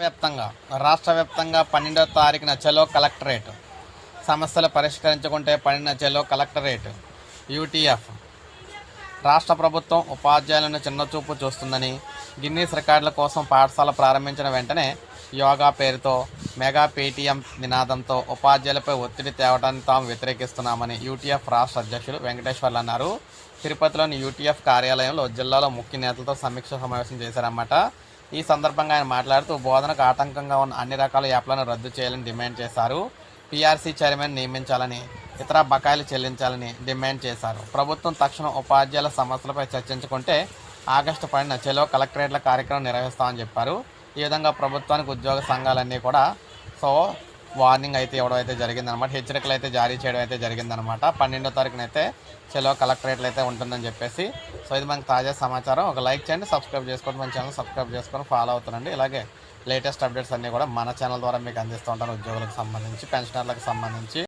వ్యాప్తంగా రాష్ట్ర వ్యాప్తంగా పన్నెండవ తారీఖున చెలో కలెక్టరేట్. సమస్యలు పరిష్కరించుకుంటే పన్నెండున చెలో కలెక్టరేట్. యూటీఎఫ్. రాష్ట్ర ప్రభుత్వం ఉపాధ్యాయులను చిన్నచూపు చూస్తుందని గిన్నీస్ రికార్డుల కోసం పాఠశాల ప్రారంభించిన వెంటనే యోగా పేరుతో మెగా పేటీఎం నినాదంతో ఉపాధ్యాయులపై ఒత్తిడి తేవడాన్ని తాము వ్యతిరేకిస్తున్నామని యూటీఎఫ్ రాష్ట్ర అధ్యక్షులు వెంకటేశ్వర్లు అన్నారు తిరుపతిలోని యూటీఎఫ్ కార్యాలయంలో జిల్లాలో ముఖ్య నేతలతో సమీక్ష సమావేశం చేశారన్నమాట. ఈ సందర్భంగా ఆయన మాట్లాడుతూ బోధనకు ఆటంకంగా ఉన్న అన్ని రకాల యాప్లను రద్దు చేయాలని డిమాండ్ చేశారు. పీఆర్సీ చైర్మన్ నియమించాలని ఇతర బకాయిలు చెల్లించాలని డిమాండ్ చేశారు. ప్రభుత్వం తక్షణం ఉపాధ్యాయుల సమస్యలపై చర్చించుకుంటే ఆగస్టు పడిన చెలో కలెక్టరేట్ల కార్యక్రమం నిర్వహిస్తామని చెప్పారు. ఈ విధంగా ప్రభుత్వానికి ఉద్యోగ సంఘాలన్నీ కూడా సో వార్నింగ్ అయితే ఇవ్వడం అయితే జరిగిందనమాట. హెచ్చరికలు అయితే జారీ చేయడం అయితే జరిగిందనమాట. పన్నెండో తారీఖున అయితే చెలో కలెక్టరేట్లు అయితే ఉంటుందని చెప్పేసి. సో ఇది మనకు తాజా సమాచారం. ఒక లైక్ చేయండి సబ్స్క్రైబ్ చేసుకోండి మన ఛానల్ సబ్స్క్రైబ్ చేసుకొని ఫాలో అవుతుందండి ఇలాగే లేటెస్ట్ అప్డేట్స్ అన్నీ కూడా మన ఛానల్ ద్వారా మీకు అందిస్తూ ఉంటాను. ఉద్యోగులకు సంబంధించి పెన్షనర్లకు సంబంధించి.